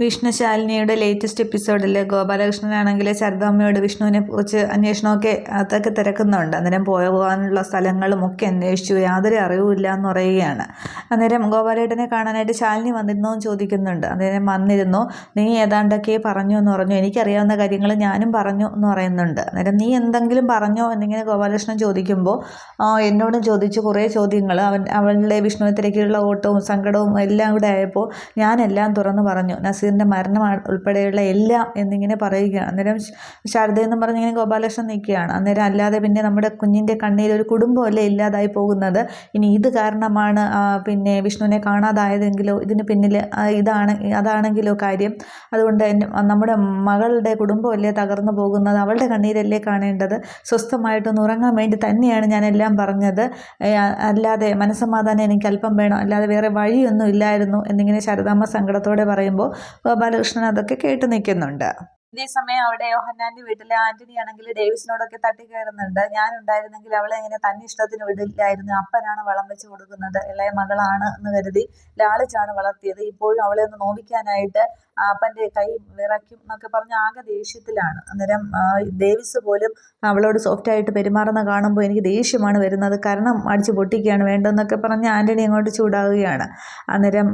വിഷ്ണുശാലിനിയുടെ latest എപ്പിസോഡിൽ ഗോപാലകൃഷ്ണനാണെങ്കിൽ ശരദാമ്മയോട് വിഷ്ണുവിനെ കുറിച്ച് അന്വേഷണമൊക്കെ അതൊക്കെ തിരക്കുന്നുണ്ട്. അന്നേരം പോകാനുള്ള സ്ഥലങ്ങളും ഒക്കെ അന്വേഷിച്ചു. യാതൊരു അറിവുമില്ല എന്ന് പറയുകയാണ്. അന്നേരം ഗോപാലേട്ടനെ കാണാനായിട്ട് ശാലിനി വന്നിരുന്നോ എന്ന് ചോദിക്കുന്നുണ്ട്. അന്നേരം വന്നിരുന്നു. നീ ഏതാണ്ടൊക്കെ പറഞ്ഞു എന്ന് പറഞ്ഞു. എനിക്കറിയാവുന്ന കാര്യങ്ങൾ ഞാനും പറഞ്ഞു എന്ന് പറയുന്നുണ്ട്. അന്നേരം നീ എന്തെങ്കിലും പറഞ്ഞോ എന്നിങ്ങനെ ഗോപാലകൃഷ്ണൻ ചോദിക്കുമ്പോൾ എന്നോടും ചോദിച്ചു. കുറേ ചോദ്യങ്ങൾ അവൻ അവളുടെ വിഷ്ണുവിനെ തിരക്കിയുള്ള ഓട്ടവും സങ്കടവും എല്ലാം കൂടെ ആയപ്പോൾ ഞാനെല്ലാം തുറന്നു പറഞ്ഞു. നസീറിന്റെ മരണം ഉൾപ്പെടെയുള്ള എല്ലാം എന്നിങ്ങനെ പറയുകയാണ്. അന്നേരം ശാരദയെന്നും പറഞ്ഞ് ഇങ്ങനെ ഗോപാലകൃഷ്ണൻ നിൽക്കുകയാണ്. അന്നേരം അല്ലാതെ പിന്നെ നമ്മുടെ കുഞ്ഞിന്റെ കണ്ണീർ ഒരു കുടുംബമല്ലേ ഇല്ലാതായി പോകുന്നത്? ഇനി ഇത് കാരണമാണ് പിന്നെ വിഷ്ണുവിനെ കാണാതായതെങ്കിലോ? ഇതിന് പിന്നിൽ ഇതാണ് അതാണെങ്കിലോ കാര്യം? അതുകൊണ്ട് നമ്മുടെ മകളുടെ കുടുംബമല്ലേ തകർന്നു പോകുന്നത്? അവളുടെ കണ്ണീരല്ലേ കാണേണ്ടത്? സ്വസ്ഥമായിട്ടൊന്ന് ഉറങ്ങാൻ വേണ്ടി തന്നെയാണ് ഞാനെല്ലാം പറഞ്ഞത്. അല്ലാതെ മനസ്സമാധാനം എനിക്ക് അല്പം വേണം. അല്ലാതെ വേറെ വഴിയൊന്നും ഇല്ലായിരുന്നു എന്നിങ്ങനെ ശാരദാമ്മ സങ്കടത്തോടെ പറയുമ്പോൾ ഗോപാലകൃഷ്ണൻ അതൊക്കെ കേട്ട് നിൽക്കുന്നുണ്ട്. ഇതേസമയം അവിടെ യോഹന്നാന്റെ വീട്ടിലെ ആന്റണി ആണെങ്കിൽ ഡേവിസിനോടൊക്കെ തട്ടിക്കയറുന്നുണ്ട് ഞാൻ ഉണ്ടായിരുന്നെങ്കിൽ അവളെ ഇങ്ങനെ തന്നെ ഇഷ്ടത്തിന് വിടില്ലായിരുന്നു. അപ്പനാണ് വളം വെച്ച് കൊടുക്കുന്നത്. ഇളയ മകളാണ് എന്ന് കരുതി ലാളിച്ചാണ് വളർത്തിയത്. ഇപ്പോഴും അവളെ ഒന്ന് നോവിക്കാനായിട്ട് അപ്പന്റെ കൈ വിറയ്ക്കും എന്നൊക്കെ പറഞ്ഞ് ആകെ ദേഷ്യത്തിലാണ്. അന്നേരം ഡേവിസ് പോലും അവളോട് സോഫ്റ്റായിട്ട് പെരുമാറുന്ന കാണുമ്പോൾ എനിക്ക് ദേഷ്യമാണ് വരുന്നത്. കാരണം അടിച്ച് പൊട്ടിക്കുകയാണ് വേണ്ടതെന്നൊക്കെ പറഞ്ഞ് ആന്റണി അങ്ങോട്ട് ചൂടാവുകയാണ്. അന്നേരം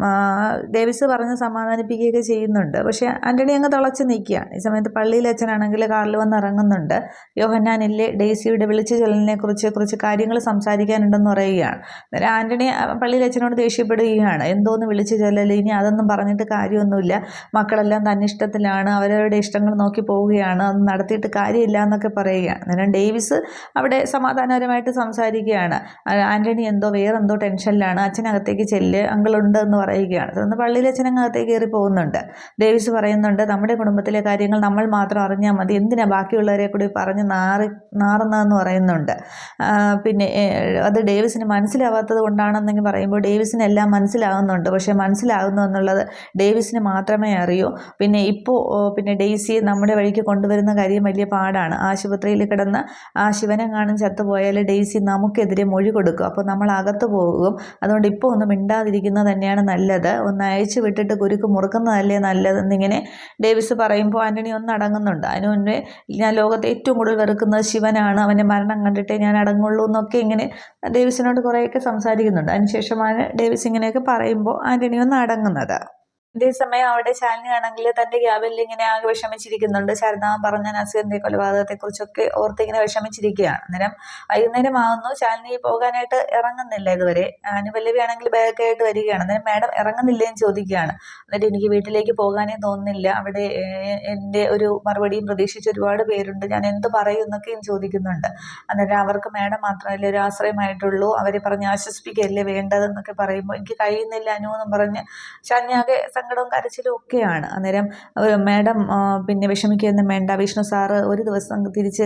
ഡേവിസ് പറഞ്ഞ് സമാധാനിപ്പിക്കുകയൊക്കെ ചെയ്യുന്നുണ്ട്. പക്ഷേ ആന്റണി അങ്ങ് തിളച്ച് നിൽക്കുകയാണ്. ഈ സമയത്ത് പള്ളിയിൽ അച്ഛനാണെങ്കിൽ കാറിൽ വന്ന് ഇറങ്ങുന്നുണ്ട്. യോഹന്നാനില്ലേ ഡേസിയുടെ വിളിച്ചു ചൊല്ലലിനെ കുറിച്ച് കുറച്ച് കാര്യങ്ങൾ സംസാരിക്കാനുണ്ടെന്ന് പറയുകയാണ്. അന്നേരം ആന്റണി പള്ളിയിൽ അച്ഛനോട് ദേഷ്യപ്പെടുകയാണ്. എന്തോന്ന് വിളിച്ചു ചൊല്ലൽ ഇനി അതൊന്നും പറഞ്ഞിട്ട് കാര്യമൊന്നുമില്ല. മക്കളെല്ലാം തന്നെ ഇഷ്ടത്തിലാണ് അവരവരുടെ ഇഷ്ടങ്ങൾ നോക്കി പോവുകയാണ് അത് നടത്തിയിട്ട് കാര്യമില്ല എന്നൊക്കെ പറയുകയാണ് അന്നേരം ഡേവിസ് അവിടെ സമാധാനപരമായിട്ട് സംസാരിക്കുകയാണ്. ആന്റണി എന്തോ വേറെ എന്തോ ടെൻഷനിലാണ്. അച്ഛനകത്തേക്ക് ചെല്ല് അങ്കിളുണ്ട് എന്ന് പറയുകയാണ്. തുടർന്ന് പള്ളിയിൽ അച്ഛനകത്തേക്ക് കയറി പോകുന്നുണ്ട്. ഡേവിസ് പറയുന്നുണ്ട് നമ്മുടെ കുടുംബത്തിലെ കാര്യങ്ങൾ നമ്മൾ മാത്രം അറിഞ്ഞാൽ മതി. എന്തിനാ ബാക്കിയുള്ളവരെ കൂടി പറഞ്ഞ് നാറി നാറുന്നതെന്ന് പറയുന്നുണ്ട്? പിന്നെ അത് ഡേവിസിന് മനസ്സിലാവാത്തത് കൊണ്ടാണെന്നെങ്കിൽ പറയുമ്പോൾ ഡേവിസിനെല്ലാം മനസ്സിലാകുന്നുണ്ട് പക്ഷേ മനസ്സിലാകുന്നു എന്നുള്ളത് ഡേവിസിന് മാത്രമേ അറിയൂ? പിന്നെ ഇപ്പോൾ പിന്നെ ഡെയ്സിയെ നമ്മുടെ വഴിക്ക് കൊണ്ടുവരുന്ന കാര്യം വലിയ പാടാണ്. ആശുപത്രിയിൽ കിടന്ന് ആ ശിവനെ കാണും ചത്തുപോയാൽ ഡെയ്സി നമുക്കെതിരെ മൊഴി കൊടുക്കും. അപ്പോൾ നമ്മൾ അകത്ത് പോകും. അതുകൊണ്ട് ഇപ്പോൾ ഒന്ന് മിണ്ടാതിരിക്കുന്നത് തന്നെയാണ് നല്ലത്. ഒന്ന് അയച്ചു വിട്ടിട്ട് കുരുക്ക് മുറുക്കുന്നതല്ലേ നല്ലതെന്നിങ്ങനെ ഡേവിസ് പറയുമ്പോൾ ആന്റണി ഒന്ന് അടങ്ങുന്നുണ്ട്. അതിനു മുന്നേ ഞാൻ ലോകത്തെ ഏറ്റവും കൂടുതൽ വെറുക്കുന്നത് ശിവനാണ്. അവന്റെ മരണം കണ്ടിട്ടേ ഞാൻ അടങ്ങുള്ളൂ എന്നൊക്കെ ഇങ്ങനെ ഡേവിസിനോട് കുറേയൊക്കെ സംസാരിക്കുന്നുണ്ട്. അതിനുശേഷമാണ് ഡേവിസ് ഇങ്ങനെയൊക്കെ പറയുമ്പോൾ ആന്റണി ഒന്ന് അടങ്ങുന്നത്. ഇതേസമയം അവിടെ ശാലിനി ആണെങ്കിൽ തന്റെ ക്യാബിൽ ഇങ്ങനെ ആകെ വിഷമിച്ചിരിക്കുന്നുണ്ട്. ശാരദാമ പറഞ്ഞ നസീറിന്റെ കൊലപാതകത്തെക്കുറിച്ചൊക്കെ ഓർത്ത് ഇങ്ങനെ വിഷമിച്ചിരിക്കുകയാണ്. അന്നേരം വൈകുന്നേരം ആവുന്നു ശാലിനി പോകാനായിട്ട് ഇറങ്ങുന്നില്ല ഇതുവരെ. അനുപല്ലവി ആണെങ്കിൽ ബാഗൊക്കെ ആയിട്ട് വരികയാണ്. അന്നേരം മാഡം ഇറങ്ങുന്നില്ലേന്ന് ചോദിക്കുകയാണ്. എന്നിട്ട് എനിക്ക് വീട്ടിലേക്ക് പോകാനേ തോന്നുന്നില്ല. അവിടെ എന്റെ ഒരു മറുപടിയും പ്രതീക്ഷിച്ച് ഒരുപാട് പേരുണ്ട്. ഞാൻ എന്ത് പറയും എന്നൊക്കെയും ചോദിക്കുന്നുണ്ട്. അന്നേരം അവർക്ക് മാഡം മാത്രമല്ല ഒരു ആശ്രയമായിട്ടുള്ളൂ. അവരെ പറഞ്ഞ് ആശ്വസിപ്പിക്കുകയല്ലേ വേണ്ടതെന്നൊക്കെ പറയുമ്പോൾ എനിക്ക് കഴിയുന്നില്ല അനു എന്നും പറഞ്ഞ് ശാലിനി ആകെ സങ്കടവും കരച്ചിലും ഒക്കെയാണ്. അന്നേരം മാഡം പിന്നെ വിഷമിക്കുകയൊന്നും വേണ്ട വിഷ്ണു സാറ് ഒരു ദിവസം തിരിച്ച്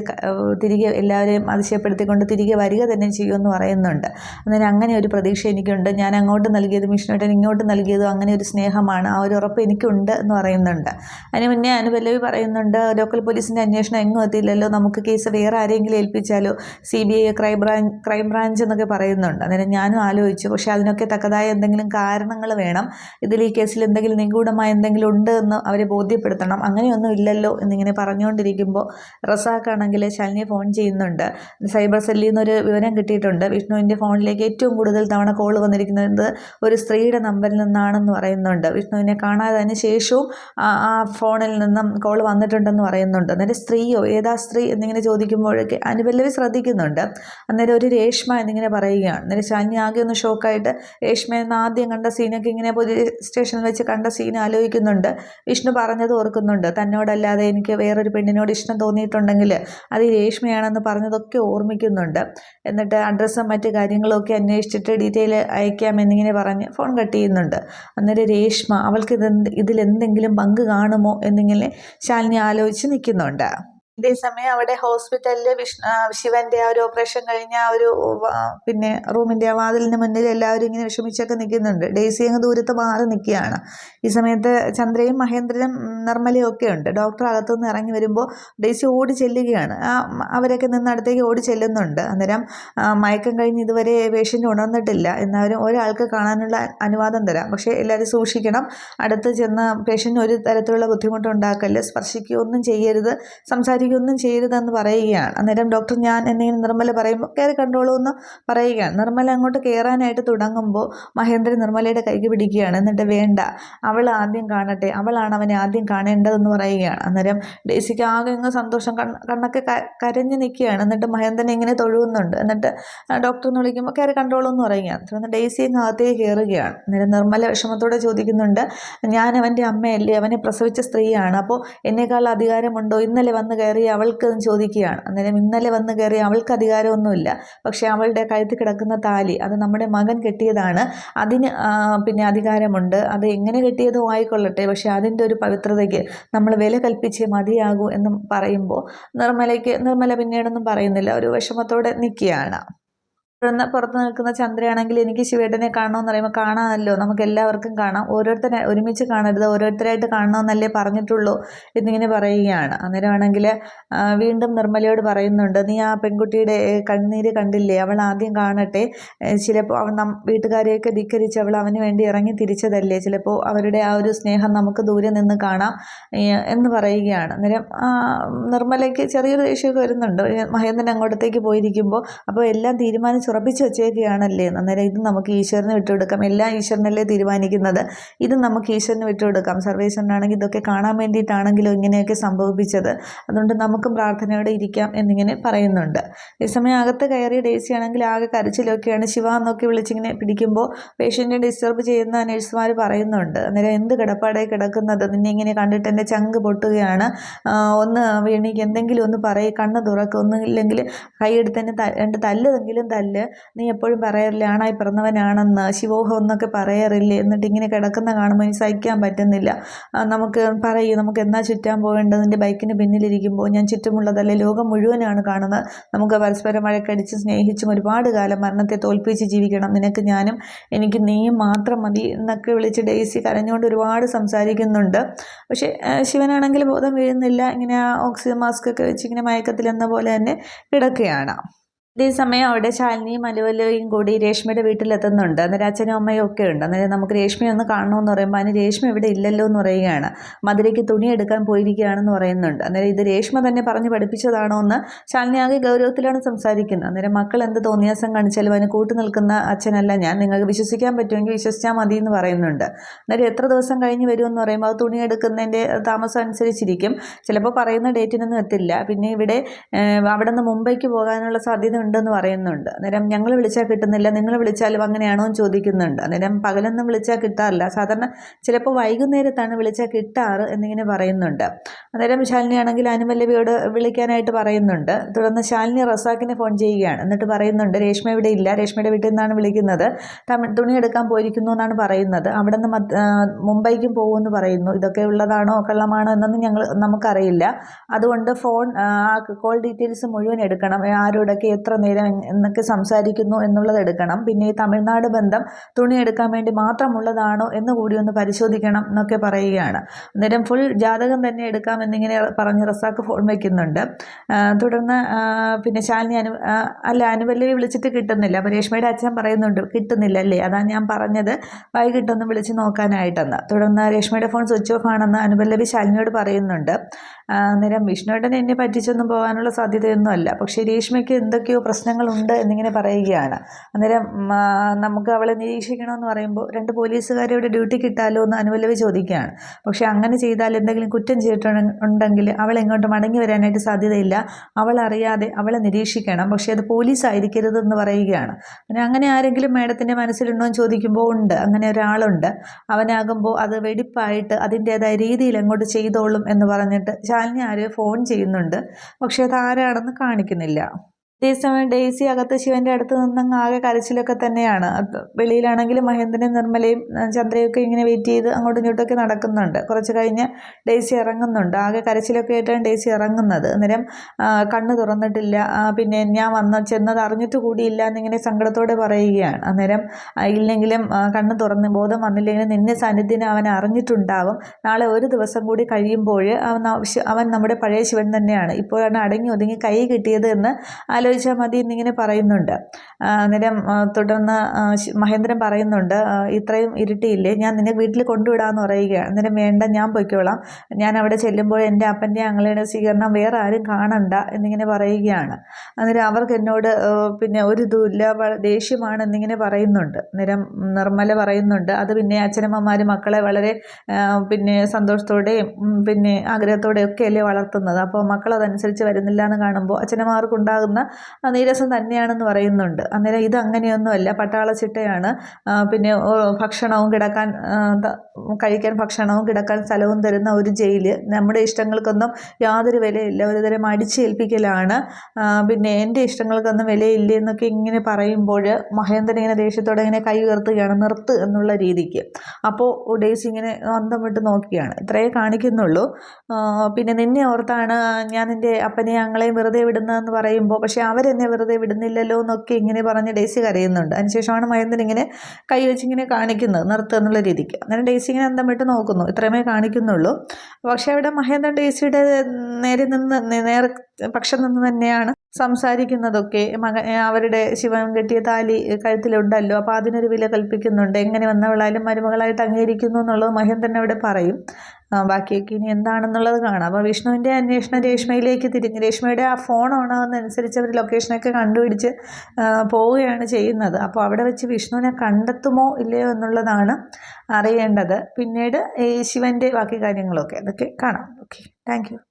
തിരികെ എല്ലാവരെയും അതിശയപ്പെടുത്തിക്കൊണ്ട് തിരികെ വരിക തന്നെ ചെയ്യുമെന്ന് പറയുന്നുണ്ട്. അന്നേരം അങ്ങനെ ഒരു പ്രതീക്ഷ എനിക്കുണ്ട്. ഞാൻ അങ്ങോട്ട് നൽകിയതും വിഷ്ണുവേട്ടൻ ഇങ്ങോട്ട് നൽകിയതും അങ്ങനെ ഒരു സ്നേഹമാണ്. ആ ഒരു ഉറപ്പ് എനിക്കുണ്ട് എന്ന് പറയുന്നുണ്ട്. അതിന് മുന്നേ അനുപല്ലവി പറയുന്നുണ്ട് ലോക്കൽ പോലീസിന്റെ അന്വേഷണം എങ്ങും എത്തിയില്ലല്ലോ. നമുക്ക് കേസ് വേറെ ആരെങ്കിലും ഏൽപ്പിച്ചാലോ? C B I crime branch crime branch എന്നൊക്കെ പറയുന്നുണ്ട്. അന്നേരം ഞാനും ആലോചിച്ചു പക്ഷേ അതിനൊക്കെ തക്കതായ എന്തെങ്കിലും കാരണങ്ങൾ വേണം. ഇതിൽ ഈ കേസിൽ എന്തെങ്കിലും എന്തെങ്കിലും നിഗൂഢമായ എന്തെങ്കിലും ഉണ്ട് എന്ന് അവരെ ബോധ്യപ്പെടുത്തണം. അങ്ങനെയൊന്നും ഇല്ലല്ലോ എന്നിങ്ങനെ പറഞ്ഞുകൊണ്ടിരിക്കുമ്പോൾ റസാഖാണെങ്കിൽ ശാലിനിയെ ഫോൺ ചെയ്യുന്നുണ്ട്. സൈബർ സെല്ലിൽ നിന്നൊരു വിവരം കിട്ടിയിട്ടുണ്ട്. വിഷ്ണുവിന്റെ ഫോണിലേക്ക് ഏറ്റവും കൂടുതൽ തവണ കോൾ വന്നിരിക്കുന്നത് ഒരു സ്ത്രീയുടെ നമ്പറിൽ നിന്നാണെന്ന് പറയുന്നുണ്ട്. വിഷ്ണുവിനെ കാണാതതിന് ശേഷവും ആ ഫോണിൽ നിന്നും കോൾ വന്നിട്ടുണ്ടെന്ന് പറയുന്നുണ്ട്. അന്നേരം സ്ത്രീയോ ഏതാ സ്ത്രീ എന്നിങ്ങനെ ചോദിക്കുമ്പോഴൊക്കെ അനുപല്ലവി ശ്രദ്ധിക്കുന്നുണ്ട്. അന്നേരം ഒരു രേഷ്മ എന്നിങ്ങനെ പറയുകയാണ്. അന്നേരം ശാലിനി ആകെ ഒന്ന് ഷോക്കായിട്ട് രേഷ്മ എന്ന് ആദ്യം കണ്ട സീനൊക്കെ ഇങ്ങനെ പോലീസ് സ്റ്റേഷനിൽ വെച്ച് കണ്ട സീൻ ആലോചിക്കുന്നുണ്ട്. വിഷ്ണു പറഞ്ഞത് ഓർക്കുന്നുണ്ട്. തന്നോടല്ലാതെ എനിക്ക് വേറൊരു പെണ്ണിനോട് ഇഷ്ടം തോന്നിയിട്ടുണ്ടെങ്കിൽ അത് രേഷ്മയാണെന്ന് പറഞ്ഞതൊക്കെ ഓർമ്മിക്കുന്നുണ്ട്. എന്നിട്ട് അഡ്രസ്സും മറ്റു കാര്യങ്ങളൊക്കെ അന്വേഷിച്ചിട്ട് ഡീറ്റെയിൽ അയക്കാമെന്നിങ്ങനെ പറഞ്ഞ് ഫോൺ കട്ട് ചെയ്യുന്നുണ്ട്. അന്നേരം രേഷ്മ അവൾക്ക് ഇതെന്ത് ഇതിലെന്തെങ്കിലും പങ്ക് കാണുമോ എന്നിങ്ങനെ ശാലിനി ആലോചിച്ച് നിൽക്കുന്നുണ്ട്. ഇതേസമയം അവിടെ ഹോസ്പിറ്റലിൽ വിഷ്ണു ശിവന്റെ ആ ഒരു ഓപ്പറേഷൻ കഴിഞ്ഞ ആ ഒരു പിന്നെ റൂമിന്റെ ആ വാതിലിന് മുന്നിൽ എല്ലാവരും ഇങ്ങനെ വിഷമിച്ചൊക്കെ നിൽക്കുന്നുണ്ട്. ഡേസി അങ്ങ് ദൂരത്ത് മാറി നിൽക്കുകയാണ്. ഈ സമയത്ത് ചന്ദ്രയും മഹേന്ദ്രനും നിർമ്മലയും ഒക്കെ ഉണ്ട്. ഡോക്ടർ അകത്തുനിന്ന് ഇറങ്ങി വരുമ്പോൾ ഡേസി ഓടി ചെല്ലുകയാണ്. അവരൊക്കെ നിന്ന് അടുത്തേക്ക് ഓടി ചെല്ലുന്നുണ്ട്. അന്നേരം മയക്കം കഴിഞ്ഞ് ഇതുവരെ പേഷ്യന്റ് ഉണർന്നിട്ടില്ല. എന്നാലും ഒരാൾക്ക് കാണാനുള്ള അനുവാദം തരാം. പക്ഷേ എല്ലാവരും സൂക്ഷിക്കണം. അടുത്ത് ചെന്ന് പേഷ്യന്റ് ഒരു തരത്തിലുള്ള ബുദ്ധിമുട്ടുണ്ടാക്കൽ സ്പർശിക്കുകയൊന്നും ചെയ്യരുത്. സംസാരിക്കുക ഒന്നും ചെയ്യരുതെന്ന് പറയുകയാണ്. അന്നേരം ഡോക്ടർ ഞാൻ എന്തെങ്കിലും നിർമ്മല പറയുമ്പോൾ കയറി കണ്ടോളൂ എന്ന് പറയുകയാണ്. നിർമ്മല അങ്ങോട്ട് കയറാനായിട്ട് തുടങ്ങുമ്പോൾ മഹേന്ദ്രൻ നിർമ്മലയുടെ കൈക്ക് പിടിക്കുകയാണ്. എന്നിട്ട് വേണ്ട അവൾ ആദ്യം കാണട്ടെ അവളാണ് അവനെ ആദ്യം കാണേണ്ടതെന്ന് പറയുകയാണ്. അന്നേരം ഡേസിക്ക് ആകെ ഇങ്ങനെ സന്തോഷം കണ്ണൊക്കെ കരഞ്ഞു നിൽക്കുകയാണ്. എന്നിട്ട് മഹേന്ദ്രൻ ഇങ്ങനെ തൊഴുകുന്നുണ്ട് എന്നിട്ട് ഡോക്ടർ എന്ന് വിളിക്കുമ്പോൾ കയറി കണ്ടോളൂ എന്ന് പറയുകയാണ്. തുടർന്ന് ഡേസി അങ്ങ് കയറുകയാണ്. അന്നേരം നിർമ്മല വിഷമത്തോടെ ചോദിക്കുന്നുണ്ട് ഞാൻ അവന്റെ അമ്മയല്ലേ? അവനെ പ്രസവിച്ച സ്ത്രീയാണ്. അപ്പോൾ എന്നേക്കാൾ അധികാരമുണ്ടോ? ഇന്നലെ വന്ന് കയറി കയറി അവൾക്ക് ചോദിക്കുകയാണ്. അന്നേരം ഇന്നലെ വന്ന് കയറി അവൾക്ക് അധികാരമൊന്നുമില്ല. പക്ഷേ അവളുടെ കഴുത്തിൽ കിടക്കുന്ന താലി അത് നമ്മുടെ മകൻ കെട്ടിയതാണ്. അതിന് പിന്നെ അധികാരമുണ്ട്. അത് എങ്ങനെ കെട്ടിയതും ആയിക്കൊള്ളട്ടെ. പക്ഷേ അതിന്റെ ഒരു പവിത്രതയ്ക്ക് നമ്മൾ വില കൽപ്പിച്ചേ മതിയാകൂ എന്ന് പറയുമ്പോൾ നിർമ്മലയ്ക്ക് നിർമ്മല പിന്നീടൊന്നും പറയുന്നില്ല. ഒരു വിഷമത്തോടെ നിൽക്കുകയാണ്. പുറന്ന് പുറത്ത് നിൽക്കുന്ന ചന്ദ്രയാണെങ്കിൽ എനിക്ക് ശിവേട്ടനെ കാണണമെന്ന് പറയുമ്പോൾ കാണാമല്ലോ. നമുക്ക് എല്ലാവർക്കും കാണാം. ഓരോരുത്തരെ ഒരുമിച്ച് കാണരുത്. ഓരോരുത്തരായിട്ട് കാണണമെന്നല്ലേ പറഞ്ഞിട്ടുള്ളൂ എന്നിങ്ങനെ പറയുകയാണ്. അന്നേരമാണെങ്കിൽ വീണ്ടും നിർമ്മലയോട് പറയുന്നുണ്ട് നീ ആ പെൺകുട്ടിയുടെ കണ്ണീര് കണ്ടില്ലേ? അവൾ ആദ്യം കാണട്ടെ. ചിലപ്പോൾ അവൻ വീട്ടുകാരെയൊക്കെ ധിക്കരിച്ച് അവൾ അവന് വേണ്ടി ഇറങ്ങി തിരിച്ചതല്ലേ? ചിലപ്പോൾ അവരുടെ ആ ഒരു സ്നേഹം നമുക്ക് ദൂരെ നിന്ന് കാണാം. എന്ന് പറയുകയാണ്. അന്നേരം നിർമ്മലയ്ക്ക് ചെറിയൊരു ദേഷ്യമൊക്കെ വരുന്നുണ്ട്. മഹേന്ദ്രൻ അങ്ങോട്ടത്തേക്ക് പോയിരിക്കുമ്പോൾ അപ്പോൾ എല്ലാം തീരുമാനിച്ച് ഉറപ്പിച്ച് വെച്ചേക്കുകയാണല്ലേ? അന്നേരം ഇത് നമുക്ക് ഈശ്വരന് വിട്ടുകൊടുക്കാം. എല്ലാം ഈശ്വരനല്ലേ തീരുമാനിക്കുന്നത്? ഇത് നമുക്ക് ഈശ്വരന് വിട്ടുകൊടുക്കാം. സർവേശ്വരനാണെങ്കിൽ ഇതൊക്കെ കാണാൻ വേണ്ടിയിട്ടാണെങ്കിലും ഇങ്ങനെയൊക്കെ സംഭവിപ്പിച്ചത്. അതുകൊണ്ട് നമുക്കും പ്രാർത്ഥനയോടെ ഇരിക്കാം എന്നിങ്ങനെ പറയുന്നുണ്ട്. ഈ സമയം അകത്ത് കയറിയ ഡേസി ആണെങ്കിൽ ആകെ കരച്ചിലൊക്കെയാണ് ശിവ എന്നൊക്കെ വിളിച്ചിങ്ങനെ പിടിക്കുമ്പോൾ പേഷ്യന്റിനെ ഡിസ്റ്റർബ് ചെയ്യുന്ന നഴ്സുമാർ പറയുന്നുണ്ട്. അന്നേരം എന്ത് കിടപ്പാടായി കിടക്കുന്നത്? നിന്നെ ഇങ്ങനെ കണ്ടിട്ട് എന്റെ ചങ്ക് പൊട്ടുകയാണ്. ഒന്ന് വീണിക്ക് എന്തെങ്കിലും ഒന്ന് പറയും. കണ്ണ് തുറക്കും. ഒന്നും ഇല്ലെങ്കിൽ കൈയെടുത്ത് തന്നെ രണ്ട് തല്ലതെങ്കിലും തല്ല് നീ എപ്പോഴും പറയാറില്ല ആണായി പിറന്നവനാണെന്ന്. ശിവോഹം എന്നൊക്കെ പറയാറില്ലേ? എന്നിട്ട് ഇങ്ങനെ കിടക്കുന്ന കാണുമ്പോൾ എനിക്ക് സഹിക്കാൻ പറ്റുന്നില്ല. നമുക്ക് പറയും നമുക്ക് എന്നാ ചുറ്റാൻ പോകേണ്ടത്? നിന്റെ ബൈക്കിന് പിന്നിലിരിക്കുമ്പോൾ ഞാൻ ചുറ്റുമുള്ളതല്ലേ ലോകം മുഴുവനാണ് കാണുന്നത്. നമുക്ക് പരസ്പരം വഴക്കടിച്ച് സ്നേഹിച്ചും ഒരുപാട് കാലം മരണത്തെ തോൽപ്പിച്ച് ജീവിക്കണം. നിനക്ക് ഞാനും എനിക്ക് നീയും മാത്രം മതി എന്നൊക്കെ വിളിച്ച് ഡേസി കരഞ്ഞുകൊണ്ട് ഒരുപാട് സംസാരിക്കുന്നുണ്ട്. പക്ഷേ ശിവനാണെങ്കിൽ ബോധം വീഴുന്നില്ല. ഇങ്ങനെ ഓക്സിജൻ മാസ്ക് ഒക്കെ വെച്ച് ഇങ്ങനെ മയക്കത്തിലെന്ന പോലെ തന്നെ കിടക്കുകയാണ്. അതേസമയം അവിടെ ശാലിനിയും അലുവലയും കൂടി രേഷ്മയുടെ വീട്ടിലെത്തുന്നുണ്ട്. അന്നേരം അച്ഛനും അമ്മയും ഒക്കെ ഉണ്ട്. അന്നേരം നമുക്ക് രേഷ്മയെ ഒന്ന് കാണണമെന്ന് പറയുമ്പോൾ അതിന് രേഷ്മ ഇവിടെ ഇല്ലല്ലോ എന്ന് പറയുകയാണ്. മധുരയ്ക്ക് തുണി എടുക്കാൻ പോയിരിക്കുകയാണെന്ന് പറയുന്നുണ്ട്. അന്നേരം ഇത് രേഷ്മ തന്നെ പറഞ്ഞ് പഠിപ്പിച്ചതാണോ എന്ന് ശാലിനി ആകെ ഗൗരവത്തിലാണ് സംസാരിക്കുന്നത്. അന്നേരം മക്കൾ എന്ത് തോന്നിയാസം കാണിച്ചാലും അതിന് കൂട്ടു നിൽക്കുന്ന അച്ഛനല്ല ഞാൻ. നിങ്ങൾക്ക് വിശ്വസിക്കാൻ പറ്റുമെങ്കിൽ വിശ്വസിച്ചാൽ മതി എന്ന് പറയുന്നുണ്ട്. അന്നേരം എത്ര ദിവസം കഴിഞ്ഞ് വരുമെന്ന് പറയുമ്പോൾ അത് തുണി എടുക്കുന്നതിന്റെ താമസം അനുസരിച്ചിരിക്കും. ചിലപ്പോൾ പറയുന്ന ഡേറ്റിനൊന്നും എത്തില്ല. പിന്നെ ഇവിടെ അവിടെ നിന്ന് മുംബൈക്ക് പോകാനുള്ള സാധ്യത ഉണ്ടെന്ന് പറയുന്നുണ്ട്. അന്നേരം ഞങ്ങൾ വിളിച്ചാൽ കിട്ടുന്നില്ല നിങ്ങൾ വിളിച്ചാലും അങ്ങനെയാണോ എന്ന് ചോദിക്കുന്നുണ്ട്. അന്നേരം പകലൊന്നും വിളിച്ചാൽ കിട്ടാറില്ല. സാധാരണ ചിലപ്പോൾ വൈകുന്നേരത്താണ് വിളിച്ചാൽ കിട്ടാറ് എന്നിങ്ങനെ പറയുന്നുണ്ട്. അന്നേരം ശാലിനി ആണെങ്കിൽ അനുമല്ലവിയോട് വിളിക്കാനായിട്ട് പറയുന്നുണ്ട്. തുടർന്ന് ശാലിനി റസാക്കിനെ ഫോൺ ചെയ്യുകയാണ്. എന്നിട്ട് പറയുന്നുണ്ട് രേഷ്മ ഇവിടെ ഇല്ല. രേഷ്മയുടെ വീട്ടിൽ നിന്നാണ് വിളിക്കുന്നത്. തുണി എടുക്കാൻ പോയിരിക്കുന്നു എന്നാണ് പറയുന്നത്. അവിടെ നിന്ന് മുംബൈക്കും പോകുമെന്ന് പറയുന്നു. ഇതൊക്കെ ഉള്ളതാണോ? കള്ളമാണോ? എന്നൊന്നും ഞങ്ങൾ നമുക്കറിയില്ല. അതുകൊണ്ട് ഫോൺ ആ കോൾ ഡീറ്റെയിൽസ് മുഴുവൻ എടുക്കണം. ആരോടൊക്കെ എത്ര നേരം എന്നൊക്കെ സംസാരിക്കുന്നു എന്നുള്ളത് എടുക്കണം. പിന്നെ ഈ തമിഴ്നാട് ബന്ധം തുണിയെടുക്കാൻ വേണ്ടി മാത്രമുള്ളതാണോ എന്ന് കൂടി ഒന്ന് പരിശോധിക്കണം എന്നൊക്കെ പറയുകയാണ്. അന്നേരം ഫുൾ ജാതകം തന്നെ എടുക്കാം എന്നിങ്ങനെ പറഞ്ഞ് റസാക്ക് ഫോൺ വയ്ക്കുന്നുണ്ട് തുടർന്ന് പിന്നെ ശാലിനി അനു അല്ല അനുവല്ലി വിളിച്ചിട്ട് കിട്ടുന്നില്ല. അപ്പോൾ രേഷ്മയുടെ അച്ഛൻ പറയുന്നുണ്ട് കിട്ടുന്നില്ല അല്ലേ? അതാ ഞാൻ പറഞ്ഞത്. വൈകിട്ടൊന്ന് വിളിച്ച് നോക്കാനായിട്ടെന്ന്. തുടർന്ന് രേഷ്മയുടെ ഫോൺ സ്വിച്ച് ഓഫ് ആണെന്ന് അനുപല്ലവി ശാലിനിയോട് പറയുന്നുണ്ട്. അന്നേരം വിഷ്ണുവേട്ടൻ എന്നെ പറ്റിച്ചൊന്നും പോകാനുള്ള സാധ്യതയൊന്നും അല്ല പക്ഷേ രേഷ്മയ്ക്ക് എന്തൊക്കെയോ പ്രശ്നങ്ങളുണ്ട് എന്നിങ്ങനെ പറയുകയാണ്. അന്നേരം നമുക്ക് അവളെ നിരീക്ഷിക്കണമെന്ന് പറയുമ്പോൾ രണ്ട് പോലീസുകാരെ ഡ്യൂട്ടി കിട്ടാലോ എന്ന് അനുവല്ലവി ചോദിക്കുകയാണ്. പക്ഷേ അങ്ങനെ ചെയ്താൽ എന്തെങ്കിലും കുറ്റം ചെയ്തിട്ടുണ്ടെങ്കിൽ അവൾ എങ്ങോട്ട് മടങ്ങി വരാനായിട്ട് സാധ്യതയില്ല. അവൾ അറിയാതെ അവളെ നിരീക്ഷിക്കണം. പക്ഷേ അത് പോലീസ് ആയിരിക്കരുതെന്ന് പറയുകയാണ്. പിന്നെ അങ്ങനെ ആരെങ്കിലും മേഡത്തിന്റെ മനസ്സിലുണ്ടോ എന്ന് ചോദിക്കുമ്പോൾ ഉണ്ട്. അങ്ങനെ ഒരാളുണ്ട്. അവനാകുമ്പോൾ അത് വെടിപ്പായിട്ട് അതിന്റേതായ രീതിയിൽ എങ്ങോട്ട് ചെയ്തോളും എന്ന് പറഞ്ഞിട്ട് ശാലിനി ആര് ഫോൺ ചെയ്യുന്നുണ്ട്. പക്ഷേ അത് ആരാണെന്ന് കാണിക്കുന്നില്ല. അതേസമയം ഡെയ്സി അകത്ത് ശിവന്റെ അടുത്ത് നിന്നങ്ങ് ആകെ കരച്ചിലൊക്കെ തന്നെയാണ്. വെളിയിലാണെങ്കിൽ മഹേന്ദ്രനും നിർമ്മലയും ചന്ദ്രയൊക്കെ ഇങ്ങനെ വെയിറ്റ് ചെയ്ത് അങ്ങോട്ടും ഇങ്ങോട്ടൊക്കെ നടക്കുന്നുണ്ട്. കുറച്ച് കഴിഞ്ഞ് ഡെയ്സി ഇറങ്ങുന്നുണ്ട്. ആകെ കരച്ചിലൊക്കെ ആയിട്ടാണ് ഡെയ്സി ഇറങ്ങുന്നത്. അന്നേരം കണ്ണ് തുറന്നിട്ടില്ല. പിന്നെ ഞാൻ വന്ന ചെന്നത് അറിഞ്ഞിട്ട് കൂടിയില്ല എന്നിങ്ങനെ സങ്കടത്തോടെ പറയുകയാണ്. അന്നേരം ഇല്ലെങ്കിലും കണ്ണ് തുറന്ന് ബോധം വന്നില്ലെങ്കിലും നിന്നെ സാന്നിധ്യം അവൻ അറിഞ്ഞിട്ടുണ്ടാവും. നാളെ ഒരു ദിവസം കൂടി കഴിയുമ്പോൾ അവൻ അവൻ നമ്മുടെ പഴയ ശിവൻ തന്നെയാണ്. ഇപ്പോഴാണ് അടങ്ങി ഒതുങ്ങി കൈ കിട്ടിയത് എന്ന് ആലോചിച്ചാൽ മതി എന്നിങ്ങനെ പറയുന്നുണ്ട്. അന്നേരം തുടർന്ന് മഹേന്ദ്രൻ പറയുന്നുണ്ട് ഇത്രയും ഇരുട്ടിയില്ലേ ഞാൻ നിന്നെ വീട്ടിൽ കൊണ്ടുവിടാമെന്ന് പറയുകയാണ്. അന്നേരം വേണ്ട ഞാൻ പൊയ്ക്കോളാം. ഞാൻ അവിടെ ചെല്ലുമ്പോൾ എന്റെ അപ്പന്റെ അങ്ങളുടെ സ്വീകരണം വേറെ ആരും കാണണ്ട എന്നിങ്ങനെ പറയുകയാണ്. അന്നേരം അവർക്ക് എന്നോട് പിന്നെ ഒരു ഇതുമില്ല ദേഷ്യമാണ് എന്നിങ്ങനെ പറയുന്നുണ്ട്. അന്നേരം നിർമ്മല പറയുന്നുണ്ട് അത് പിന്നെ അച്ഛനമ്മമാർ മക്കളെ വളരെ പിന്നെ സന്തോഷത്തോടെയും പിന്നെ ആഗ്രഹത്തോടെയും ഒക്കെ അല്ലേ വളർത്തുന്നത്. അപ്പോൾ മക്കൾ അതനുസരിച്ച് വരുന്നില്ല എന്ന് കാണുമ്പോൾ അച്ഛനമാർക്കുണ്ടാകുന്ന നീരസം തന്നെയാണെന്ന് പറയുന്നുണ്ട്. അന്നേരം ഇത് അങ്ങനെയൊന്നുമല്ല. പട്ടാള ചിട്ടയാണ്. പിന്നെ ഭക്ഷണവും കിടക്കാൻ കഴിക്കാൻ ഭക്ഷണവും കിടക്കാൻ സ്ഥലവും തരുന്ന ഒരു ജയിൽ നമ്മുടെ ഇഷ്ടങ്ങൾക്കൊന്നും യാതൊരു വിലയില്ല. ഒരുതരം അടിച്ചേൽപ്പിക്കലാണ്. പിന്നെ എന്റെ ഇഷ്ടങ്ങൾക്കൊന്നും വിലയില്ല എന്നൊക്കെ ഇങ്ങനെ പറയുമ്പോൾ മഹേന്ദ്രൻ ഇങ്ങനെ ദേഷ്യത്തോടെ ഇങ്ങനെ കൈ ഉയർത്തുകയാണ്. നിർത്ത് എന്നുള്ള രീതിക്ക്. അപ്പോൾ ഡേയ്സ് ഇങ്ങനെ അന്തം വിട്ട് നോക്കിയാണ് ഇത്രയേ കാണിക്കുന്നുള്ളൂ. പിന്നെ നിന്നെ ഓർത്താണ് ഞാൻ എന്റെ അപ്പനെ അങ്ങളെയും വെറുതെ വിടുന്നതെന്ന് പറയുമ്പോൾ പക്ഷേ അവരെന്നെ വെറുതെ വിടുന്നില്ലല്ലോ എന്നൊക്കെ ഇങ്ങനെ പറഞ്ഞ് ഡേസി കരയുന്നുണ്ട്. അതിനുശേഷമാണ് മഹേന്ദ്രൻ ഇങ്ങനെ കൈ വെച്ചിങ്ങനെ കാണിക്കുന്നത് നിർത്തുക എന്നുള്ള രീതിക്ക്. അന്നേരം ഡേസി ഇങ്ങനെ അന്തം വിട്ട് നോക്കുന്നു. ഇത്രയുമേ കാണിക്കുന്നുള്ളൂ. പക്ഷേ അവിടെ മഹേന്ദ്രൻ ഡേസിയുടെ നേരെ നിന്ന് നേർ പക്ഷം നിന്ന് തന്നെയാണ് സംസാരിക്കുന്നതൊക്കെ. മക അവരുടെ ശിവൻ കെട്ടിയ താലി കഴുത്തിലുണ്ടല്ലോ. അപ്പോൾ അതിനൊരു വില കൽപ്പിക്കുന്നുണ്ട്. എങ്ങനെ വന്നവളായാലും മരുമകളായിട്ട് അംഗീകരിക്കുന്നു എന്നുള്ളത് മഹേന്ദ്രൻ അവിടെ പറയും. ബാക്കിയൊക്കെ ഇനി എന്താണെന്നുള്ളത് കാണാം. അപ്പോൾ വിഷ്ണുവിന്റെ അന്വേഷണം രേഷ്മയിലേക്ക് തിരിഞ്ഞ്. രേഷ്മയുടെ ആ ഫോൺ ഓണാവുന്നതനുസരിച്ച് അവർ ലൊക്കേഷനൊക്കെ കണ്ടുപിടിച്ച് പോവുകയാണ് ചെയ്യുന്നത്. അപ്പോൾ അവിടെ വെച്ച് വിഷ്ണുവിനെ കണ്ടെത്തുമോ ഇല്ലയോ എന്നുള്ളതാണ് അറിയേണ്ടത്. പിന്നീട് ഈ ശിവന്റെ ബാക്കി കാര്യങ്ങളൊക്കെ. അതൊക്കെ കാണാം. ഓക്കെ. താങ്ക്